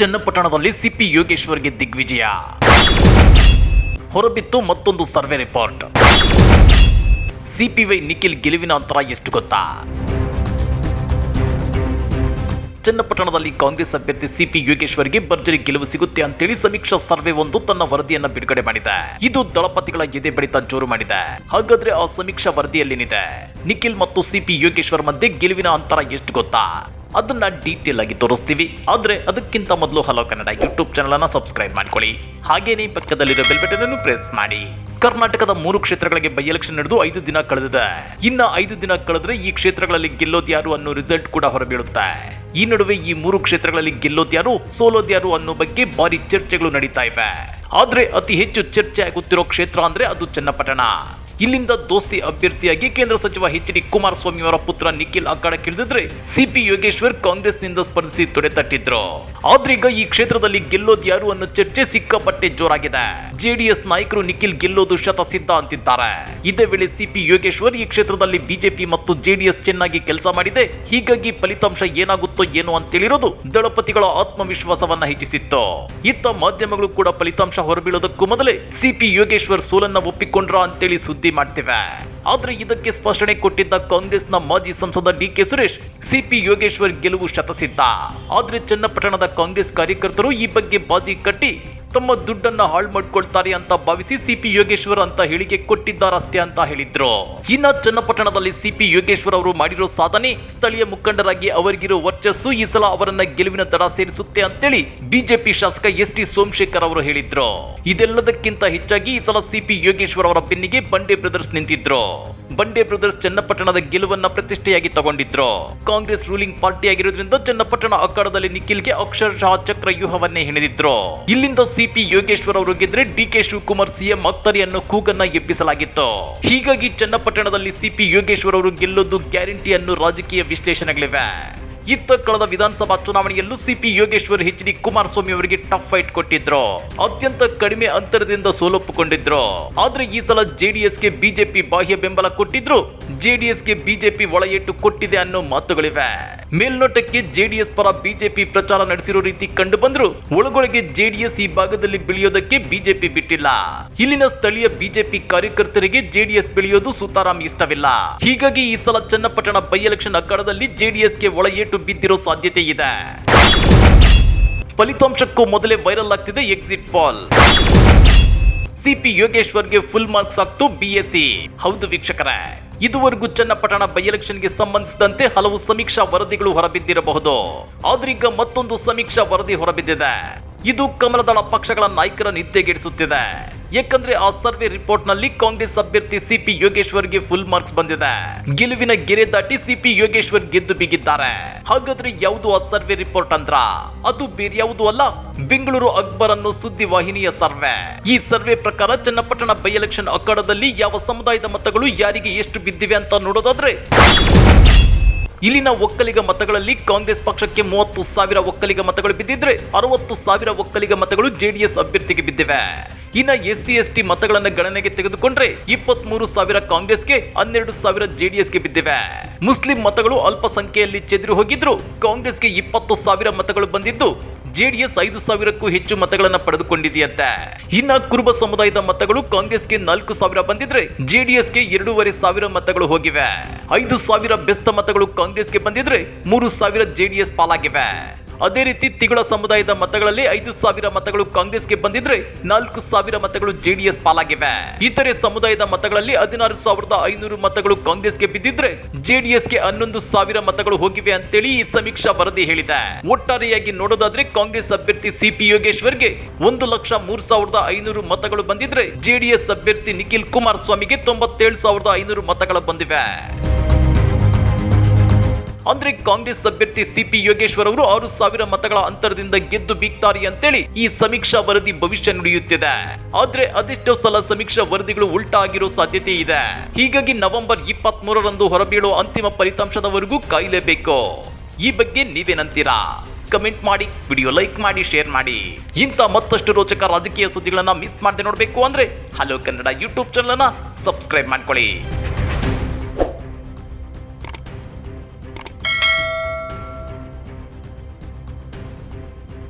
ಚನ್ನಪಟ್ಟಣದಲ್ಲಿ ಸಿಪಿ ಯೋಗೇಶ್ವರ್ಗೆ ದಿಗ್ವಿಜಯ. ಹೊರಬಿತ್ತು ಮತ್ತೊಂದು survey report. CPY Nikhil ಗೆಲುವಿನ ಅಂತರ ಎಷ್ಟು ಗೊತ್ತಾ? ಚನ್ನಪಟ್ಟಣದಲ್ಲಿ ಕಾಂಗ್ರೆಸ್ ಅಭ್ಯರ್ಥಿ ಸಿಪಿ ಯೋಗೇಶ್ವರ್ಗೆ ಭರ್ಜರಿ ಗೆಲುವು ಸಿಗುತ್ತೆ ಅಂತೇಳಿ ಸಮೀಕ್ಷಾ ಸರ್ವೆ ಒಂದು ತನ್ನ ವರದಿಯನ್ನ ಬಿಡುಗಡೆ ಮಾಡಿದೆ. ಇದು ದಳಪತಿಗಳ ಎದೆ ಬಡಿತ ಜೋರು ಮಾಡಿದೆ. ಹಾಗಾದ್ರೆ ಆ ಸಮೀಕ್ಷಾ ವರದಿಯಲ್ಲೇನಿದೆ? ನಿಖಿಲ್ ಮತ್ತು ಸಿಪಿ ಯೋಗೇಶ್ವರ್ ಮಧ್ಯೆ ಗೆಲುವಿನ ಅಂತರ ಎಷ್ಟು ಗೊತ್ತಾ? ಅದನ್ನ ಡೀಟೇಲ್ ಆಗಿ ತೋರಿಸ್ತೀವಿ. ಆದ್ರೆ ಅದಕ್ಕಿಂತ ಮೊದಲು ಹಲೋ ಕನ್ನಡ ಯೂಟ್ಯೂಬ್ ಚಾನಲ್ ಅನ್ನ ಸಬ್ಸ್ಕ್ರೈಬ್ ಮಾಡ್ಕೊಳ್ಳಿ. ಹಾಗೇನೇ ಪಕ್ಕದಲ್ಲಿರೋ ಬೆಲ್ ಬಟನ್ ಅನ್ನು ಪ್ರೆಸ್ ಮಾಡಿ. ಕರ್ನಾಟಕದ ಮೂರು ಕ್ಷೇತ್ರಗಳಿಗೆ ಬೈ ಎಲೆಕ್ಷನ್ ನಡೆದು ಐದು ದಿನ ಕಳೆದಿದೆ. ಇನ್ನ ಐದು ದಿನ ಕಳೆದ್ರೆ ಈ ಕ್ಷೇತ್ರಗಳಲ್ಲಿ ಗೆಲ್ಲೋದು ಯಾರು ಅನ್ನೋ ರಿಸಲ್ಟ್ ಕೂಡ ಹೊರಬೀಳುತ್ತೆ. ಈ ನಡುವೆ ಈ ಮೂರು ಕ್ಷೇತ್ರಗಳಲ್ಲಿ ಗೆಲ್ಲೋದು ಯಾರು, ಸೋಲೋದು ಯಾರು ಅನ್ನೋ ಬಗ್ಗೆ ಭಾರಿ ಚರ್ಚೆಗಳು ನಡೀತಾ ಇವೆ. ಆದ್ರೆ ಅತಿ ಹೆಚ್ಚು ಚರ್ಚೆ ಆಗುತ್ತಿರೋ ಕ್ಷೇತ್ರ ಅಂದ್ರೆ ಅದು ಚನ್ನಪಟ್ಟಣ. ಇಲ್ಲಿಂದ ದೋಸ್ತಿ ಅಭ್ಯರ್ಥಿಯಾಗಿ ಕೇಂದ್ರ ಸಚಿವ ಎಚ್ ಡಿ ಕುಮಾರಸ್ವಾಮಿ ಅವರ ಪುತ್ರ ನಿಖಿಲ್ ಅಖಾಡಕ್ಕಿಳಿದಿದ್ರೆ ಸಿಪಿ ಯೋಗೇಶ್ವರ್ ಕಾಂಗ್ರೆಸ್ನಿಂದ ಸ್ಪರ್ಧಿಸಿ ತೊಡೆತಟ್ಟಿದ್ರು ಆದ್ರೀಗ ಈ ಕ್ಷೇತ್ರದಲ್ಲಿ ಗೆಲ್ಲೋದು ಯಾರು ಅನ್ನೋ ಚರ್ಚೆ ಸಿಕ್ಕಾಪಟ್ಟೆ ಜೋರಾಗಿದೆ. ಜೆಡಿಎಸ್ ನಾಯಕರು ನಿಖಿಲ್ ಗೆಲ್ಲೋದು ಶತಸಿದ್ಧ ಅಂತಿದ್ದಾರೆ. ಇದೇ ವೇಳೆ ಸಿಪಿ ಯೋಗೇಶ್ವರ್ ಈ ಕ್ಷೇತ್ರದಲ್ಲಿ ಬಿಜೆಪಿ ಮತ್ತು ಜೆಡಿಎಸ್ ಚೆನ್ನಾಗಿ ಕೆಲಸ ಮಾಡಿದೆ. ಹೀಗಾಗಿ ಫಲಿತಾಂಶ ಏನಾಗುತ್ತೋ ಏನೋ ಅಂತೇಳಿರೋದು ದಳಪತಿಗಳ ಆತ್ಮವಿಶ್ವಾಸವನ್ನ ಹೆಚ್ಚಿಸಿತ್ತು. ಇತ್ತ ಮಾಧ್ಯಮಗಳು ಕೂಡ ಫಲಿತಾಂಶ ಹೊರಬೀಳೋದಕ್ಕೂ ಮೊದಲೇ ಸಿಪಿ ಯೋಗೇಶ್ವರ್ ಸೋಲನ್ನ ಒಪ್ಪಿಕೊಂಡ್ರ ಅಂತೇಳಿ ಸುದ್ದಿ ಮಾಡ್ತಿವೆ. ಆದ್ರೆ ಇದಕ್ಕೆ ಸ್ಪಷ್ಟನೆ ಕೊಟ್ಟಿದ್ದ ಕಾಂಗ್ರೆಸ್ನ ಮಾಜಿ ಸಂಸದ D K Suresh, CP Yogeshwar ಗೆಲುವು ಶತಸಿದ್ಧ ಆದ್ರೆ ಚನ್ನಪಟ್ಟಣದ ಕಾಂಗ್ರೆಸ್ ಕಾರ್ಯಕರ್ತರು ಈ ಬಗ್ಗೆ ಬಾಜಿ ಕಟ್ಟಿ ತಮ್ಮ ದುಡ್ಡನ್ನ ಹಾಳು ಮಾಡ್ಕೊಳ್ತಾರೆ ಅಂತ ಭಾವಿಸಿ ಸಿಪಿ ಯೋಗೇಶ್ವರ್ ಅಂತ ಹೇಳಿಕೆ ಕೊಟ್ಟಿದ್ದಾರಷ್ಟೇ ಅಂತ ಹೇಳಿದ್ರು. ಇನ್ನ ಚನ್ನಪಟ್ಟಣದಲ್ಲಿ ಸಿಪಿ ಯೋಗೇಶ್ವರ್ ಅವರು ಮಾಡಿರೋ ಸಾಧನೆ ಸ್ಥಳೀಯ ಮುಖಂಡರಾಗಿ ಅವರಿಗಿರೋ ವರ್ಚಸ್ಸು ಈ ಸಲ ಅವರನ್ನ ಗೆಲುವಿನ ದಡ ಸೇರಿಸುತ್ತೆ ಅಂತೇಳಿ ಬಿಜೆಪಿ ಶಾಸಕ ಎಸ್ ಟಿ ಸೋಮಶೇಖರ್ ಅವರು ಹೇಳಿದ್ರು. ಇದೆಲ್ಲದಕ್ಕಿಂತ ಹೆಚ್ಚಾಗಿ ಈ ಸಲ ಸಿಪಿ ಯೋಗೇಶ್ವರ್ ಅವರ ಬೆನ್ನಿಗೆ ಬಂಡೆ ಬ್ರದರ್ಸ್ ನಿಂತಿದ್ರು. ಬಂಡೆ ಬ್ರದರ್ಸ್ ಚನ್ನಪಟ್ಟಣದ ಗೆಲುವನ್ನ ಪ್ರತಿಷ್ಠೆಯಾಗಿ ತಗೊಂಡಿದ್ರು. ಕಾಂಗ್ರೆಸ್ ರೂಲಿಂಗ್ ಪಾರ್ಟಿ ಆಗಿರೋದ್ರಿಂದ ಚನ್ನಪಟ್ಟಣ ಅಖಾಡದಲ್ಲಿ ನಿಖಿಲ್ಗೆ ಅಕ್ಷರಶಃ ಚಕ್ರ ವ್ಯೂಹವನ್ನೇ ಹೆಣೆದಿದ್ರು. ಇಲ್ಲಿಂದ ಸಿಪಿ ಯೋಗೇಶ್ವರ್ ಅವರು ಗೆದ್ರೆ ಡಿ ಕೆ ಶಿವಕುಮಾರ್ ಸಿಎಂ ಅತ್ತರಿಯನ್ನು ಕೂಗನ್ನ ಎಬ್ಬಿಸಲಾಗಿತ್ತು. ಹೀಗಾಗಿ ಚನ್ನಪಟ್ಟಣದಲ್ಲಿ ಸಿಪಿ ಯೋಗೇಶ್ವರ್ ಅವರು ಗೆಲ್ಲೋದು ಗ್ಯಾರಂಟಿ ಅನ್ನೋ ರಾಜಕೀಯ ವಿಶ್ಲೇಷಣೆಗಳಿವೆ. ಇತ್ತ ಕಳೆದ ವಿಧಾನಸಭಾ ಚುನಾವಣೆಯಲ್ಲೂ CP Yogeshwar H D Kumaraswamy ಅವರಿಗೆ ಟಫ್ ಫೈಟ್ ಕೊಟ್ಟಿದ್ರು. ಅತ್ಯಂತ ಕಡಿಮೆ ಅಂತರದಿಂದ ಸೋಲೊಪ್ಪಿಕೊಂಡಿದ್ರು. ಆದ್ರೆ ಈ ಸಲ ಜೆಡಿಎಸ್ಗೆ ಬಿಜೆಪಿ ಬಾಹ್ಯ ಬೆಂಬಲ ಕೊಟ್ಟಿದ್ರು. ಜೆಡಿಎಸ್ಗೆ ಬಿಜೆಪಿ ಒಳಗೆಟ್ಟು ಕೊಟ್ಟಿದೆ ಅನ್ನೋ ಮಾತುಗಳಿವೆ. ಮೇಲ್ನೋಟಕ್ಕೆ ಜೆಡಿಎಸ್ ಪರ ಬಿಜೆಪಿ ಪ್ರಚಾರ ನಡೆಸಿರೋ ರೀತಿ ಕಂಡು ಬಂದ್ರು ಒಳಗೊಳಗೆ ಜೆಡಿಎಸ್ ಈ ಭಾಗದಲ್ಲಿ ಬೆಳೆಯೋದಕ್ಕೆ ಬಿಜೆಪಿ ಬಿಟ್ಟಿಲ್ಲ. ಇಲ್ಲಿನ ಸ್ಥಳೀಯ ಬಿಜೆಪಿ ಕಾರ್ಯಕರ್ತರಿಗೆ ಜೆಡಿಎಸ್ ಬೆಳೆಯೋದು ಸುತಾರಾಮ್ ಇಷ್ಟವಿಲ್ಲ. ಹೀಗಾಗಿ ಈ ಸಲ ಚನ್ನಪಟ್ಟಣ ಬೈ ಎಲೆಕ್ಷನ್ ಅಖಾಡದಲ್ಲಿ ಜೆಡಿಎಸ್ಗೆ ಒಳ ಏಟು ಬಿದ್ದಿರೋ ಸಾಧ್ಯತೆ ಇದೆ. ಫಲಿತಾಂಶಕ್ಕೂ ಮೊದಲೇ ವೈರಲ್ ಆಗ್ತಿದೆ ಎಕ್ಸಿಟ್ ಪಾಲ್. ಸಿಪಿ ಯೋಗೇಶ್ವರ್ಗೆ ಫುಲ್ ಮಾರ್ಕ್ಸ್ ಆಗ್ತು ಬಿಎಸ್ಸಿ ಹೌದು ವೀಕ್ಷಕರೇ, ಇದುವರೆಗೂ ಚನ್ನಪಟ್ಟಣ ಬೈ ಎಲೆಕ್ಷನ್ಗೆ ಸಂಬಂಧಿಸಿದಂತೆ ಹಲವು ಸಮೀಕ್ಷಾ ವರದಿಗಳು ಹೊರಬಿದ್ದಿರಬಹುದು. ಆದ್ರೀಗ ಮತ್ತೊಂದು ಸಮೀಕ್ಷಾ ವರದಿ ಹೊರಬಿದ್ದಿದೆ. ಇದು ಕಮಲದಳ ಪಕ್ಷಗಳ ನಾಯಕರ ನಿದ್ದೆಗೆಡಿಸುತ್ತಿದೆ. ಯಾಕಂದ್ರೆ ಆ ಸರ್ವೆ ರಿಪೋರ್ಟ್ನಲ್ಲಿ ಕಾಂಗ್ರೆಸ್ ಅಭ್ಯರ್ಥಿ ಸಿಪಿ ಯೋಗೇಶ್ವರ್ಗೆ ಫುಲ್ ಮಾರ್ಕ್ಸ್ ಬಂದಿದೆ. ಗೆಲುವಿನ ಗೆರೆ ದಾಟಿ ಸಿಪಿ ಯೋಗೇಶ್ವರ್ ಗೆದ್ದು ಬಿಗಿದ್ದಾರೆ. ಹಾಗಾದ್ರೆ ಯಾವುದು ಆ ಸರ್ವೆ ರಿಪೋರ್ಟ್ ಅಂದ್ರ? ಅದು ಬೇರೆ ಯಾವುದು ಅಲ್ಲ, ಬೆಂಗಳೂರು ಅಕ್ಬರ್ ಅನ್ನೋ ಸುದ್ದಿ ವಾಹಿನಿಯ ಸರ್ವೆ. ಈ ಸರ್ವೆ ಪ್ರಕಾರ ಚನ್ನಪಟ್ಟಣ ಬೈ ಎಲೆಕ್ಷನ್ ಅಖಾಡದಲ್ಲಿ ಯಾವ ಸಮುದಾಯದ ಮತಗಳು ಯಾರಿಗೆ ಎಷ್ಟು ಬಿದ್ದಿವೆ ಅಂತ ನೋಡೋದಾದ್ರೆ ಇಲ್ಲಿನ ಒಕ್ಕಲಿಗ ಮತಗಳಲ್ಲಿ ಕಾಂಗ್ರೆಸ್ ಪಕ್ಷಕ್ಕೆ ಮೂವತ್ತು ಸಾವಿರ ಒಕ್ಕಲಿಗ ಮತಗಳು ಬಿದ್ದಿದ್ರೆ ಅರವತ್ತು ಸಾವಿರ ಒಕ್ಕಲಿಗ ಮತಗಳು ಜೆಡಿಎಸ್ ಅಭ್ಯರ್ಥಿಗೆ ಬಿದ್ದಿವೆ. ಇನ್ನ ಎಸ್ ಸಿ ಎಸ್ ಟಿ ಮತಗಳನ್ನ ಗಣನೆಗೆ ತೆಗೆದುಕೊಂಡ್ರೆ ಇಪ್ಪತ್ತ್ ಮೂರು ಸಾವಿರ ಕಾಂಗ್ರೆಸ್ಗೆ, ಹನ್ನೆರಡು ಸಾವಿರ ಜೆಡಿಎಸ್ಗೆ ಬಿದ್ದಿವೆ. ಮುಸ್ಲಿಂ ಮತಗಳು ಅಲ್ಪಸಂಖ್ಯೆಯಲ್ಲಿ ಚೆದರಿ ಹೋಗಿದ್ರು ಕಾಂಗ್ರೆಸ್ಗೆ ಇಪ್ಪತ್ತು ಸಾವಿರ ಮತಗಳು ಬಂದಿದ್ದು, ಜೆಡಿಎಸ್ ಐದು ಸಾವಿರಕ್ಕೂ ಹೆಚ್ಚು ಮತಗಳನ್ನ ಪಡೆದುಕೊಂಡಿದೆಯಂತೆ. ಇನ್ನ ಕುರುಬ ಸಮುದಾಯದ ಮತಗಳು ಕಾಂಗ್ರೆಸ್ಗೆ ನಾಲ್ಕು ಸಾವಿರ ಬಂದಿದ್ರೆ, ಜೆಡಿಎಸ್ಗೆ ಎರಡೂವರೆ ಸಾವಿರ ಮತಗಳು ಹೋಗಿವೆ. ಐದು ಸಾವಿರ ಬೆಸ್ತ ಮತಗಳು ಕಾಂಗ್ರೆಸ್ಗೆ ಬಂದಿದ್ರೆ, ಮೂರು ಸಾವಿರ ಜೆಡಿಎಸ್ ಪಾಲಾಗಿವೆ. ಅದೇ ರೀತಿ ತಿಗಳ ಸಮುದಾಯದ ಮತಗಳಲ್ಲಿ ಐದು ಸಾವಿರ ಮತಗಳು ಕಾಂಗ್ರೆಸ್ಗೆ ಬಂದಿದ್ರೆ ನಾಲ್ಕು ಸಾವಿರ ಮತಗಳು ಜೆಡಿಎಸ್ ಪಾಲಾಗಿವೆ. ಇತರೆ ಸಮುದಾಯದ ಮತಗಳಲ್ಲಿ ಹದಿನಾರು ಸಾವಿರದ ಐನೂರು ಮತಗಳು ಕಾಂಗ್ರೆಸ್ಗೆ ಬಿದ್ದಿದ್ರೆ ಜೆಡಿಎಸ್ಗೆ ಹನ್ನೊಂದು ಸಾವಿರ ಮತಗಳು ಹೋಗಿವೆ ಅಂತೇಳಿ ಈ ಸಮೀಕ್ಷಾ ವರದಿ ಹೇಳಿದೆ. ಒಟ್ಟಾರೆಯಾಗಿ ನೋಡೋದಾದ್ರೆ ಕಾಂಗ್ರೆಸ್ ಅಭ್ಯರ್ಥಿ ಸಿಪಿ ಯೋಗೇಶ್ವರ್ಗೆ ಒಂದು ಲಕ್ಷ ಮೂರು ಸಾವಿರದ ಐನೂರು ಮತಗಳು ಬಂದಿದ್ರೆ ಜೆಡಿಎಸ್ ಅಭ್ಯರ್ಥಿ ನಿಖಿಲ್ ಕುಮಾರಸ್ವಾಮಿಗೆ ತೊಂಬತ್ತೇಳು ಸಾವಿರದ ಐನೂರು ಮತಗಳು ಬಂದಿವೆ. ಅಂದ್ರೆ ಕಾಂಗ್ರೆಸ್ ಅಭ್ಯರ್ಥಿ ಸಿಪಿ ಯೋಗೇಶ್ವರ್ ಅವರು ಆರು ಸಾವಿರ ಮತಗಳ ಅಂತರದಿಂದ ಗೆದ್ದು ಬೀಗ್ತಾರೆ ಅಂತೇಳಿ ಈ ಸಮೀಕ್ಷಾ ವರದಿ ಭವಿಷ್ಯ ನುಡಿಯುತ್ತಿದೆ. ಆದ್ರೆ ಅದೆಷ್ಟೋ ಸಲ ಸಮೀಕ್ಷಾ ವರದಿಗಳು ಉಲ್ಟಾ ಆಗಿರೋ ಸಾಧ್ಯತೆ ಇದೆ. ಹೀಗಾಗಿ ನವೆಂಬರ್ ಇಪ್ಪತ್ತ್ ಮೂರರಂದು ಹೊರಬೀಳೋ ಅಂತಿಮ ಫಲಿತಾಂಶದವರೆಗೂ ಕಾಯಲೇಬೇಕು. ಈ ಬಗ್ಗೆ ನೀವೇನಂತೀರಾ? ಕಮೆಂಟ್ ಮಾಡಿ, ವಿಡಿಯೋ ಲೈಕ್ ಮಾಡಿ, ಶೇರ್ ಮಾಡಿ. ಇಂಥ ಮತ್ತಷ್ಟು ರೋಚಕ ರಾಜಕೀಯ ಸುದ್ದಿಗಳನ್ನ ಮಿಸ್ ಮಾಡದೆ ನೋಡಬೇಕು ಅಂದ್ರೆ ಹಲೋ ಕನ್ನಡ ಯೂಟ್ಯೂಬ್ ಚಾನಲ್ ಅನ್ನ ಸಬ್ಸ್ಕ್ರೈಬ್ ಮಾಡ್ಕೊಳ್ಳಿ.